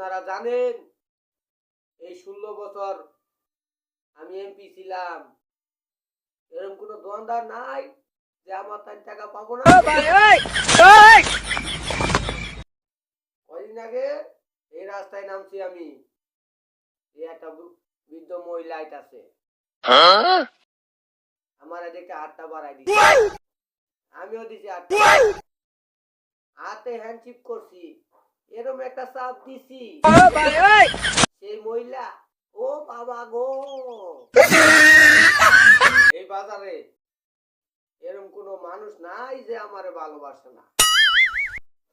আপনারা জানেন এই ষোলো বছর আমি এমপি ছিলাম। এরকম কোনো দোকানদার নাই যে আমার তার টাকা পাবো না। কদিন আগে এই রাস্তায় নামছি আমি। এই একটা বৃদ্ধ মহিলাইট আছে। আমার এদিকে হাতটা বাড়াই দিছি। আমিও দিছি হাতটা হাতে হ্যান্ডশিপ করছি। এরকম একটা চাপ দিছি। সেই মহিলা, ও বাবা গো। এই বাজারে এরকম কোনো মানুষ নাই যে আমারে ভালোবাসে না।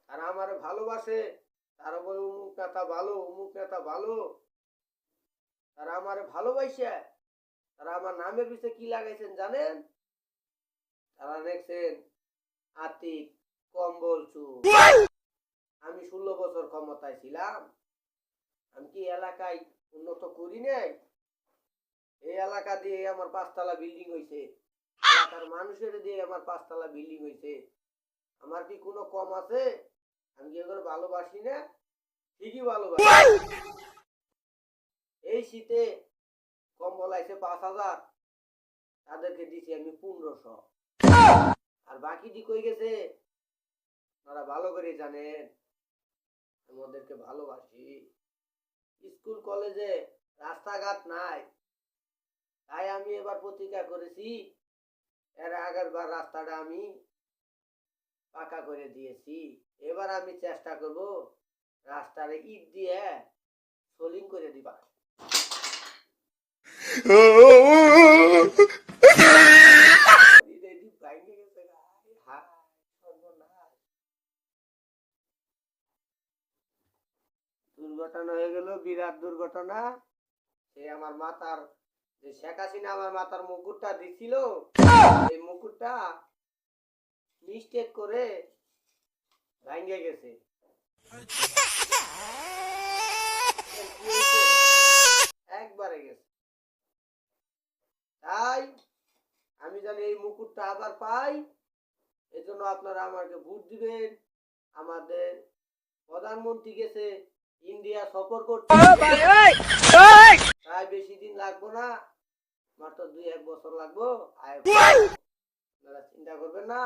আর আমারে ভালোবাসে, তারা বলে অমুক নেতা ভালো অমুক নেতা ভালো। তারা আমারে ভালোবাসে। তারা আমার নামের পিছনে কি লাগাইছেন জানেন? তারা দেখছেন আতিক কম্বল বছর ক্ষমতায় ছিলাম আমি কি এলাকায় উন্নত করি নাই? এই এলাকা দিয়ে আমার পাঁচতলা বিল্ডিং হয়েছে এলাকার মানুষের দিয়ে আমার পাঁচতলা বিল্ডিং হয়েছে আমার কি কোনো কম আছে? আমি কি এগুলো ভালোবাসি না? ঠিকই ভালোবাসি। এই শীতে কম্বল আইছে পাঁচ হাজার। তাদেরকে দিছি আমি পনেরোশো। আর বাকি দি কই গেছে? তারা ভালো করে জানেন। আমি ভালোবাসি? স্কুল কলেজে রাস্তাঘাট নাই। তাই আমি এবার প্রতিজ্ঞা করেছি এর আগের বার রাস্তাটা আমি পাকা করে দিয়েছি। এবার আমি চেষ্টা করব রাস্তারে ইট দিয়ে সোলিং করে দিবা ভাঙে গেছে গা। হায়, সর্বনাশ। দুর্ঘটনা হয়ে গেল বিরাট দুর্ঘটনা। সে আমার মাতার যে শেখ হাসিনা আমার মাতার মুকুটটা দিছিল এই মুকুটটা মিস্টেক করে ভাঙ্গে গেছে। একবারে গেছে। তাই আমি জানি এই মুকুটটা আবার পাই এজন্য আপনারা আমাকে ভোট দিবেন। আমাদের প্রধানমন্ত্রী গেছে ইন্ডিয়া সফর করতে তাই বেশি দিন লাগবো না। মাত্র দুই এক বছর লাগবো। আপনারা চিন্তা করবেন না।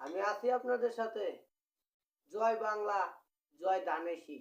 আমি আছি আপনাদের সাথে। জয় বাংলা জয় দানেশি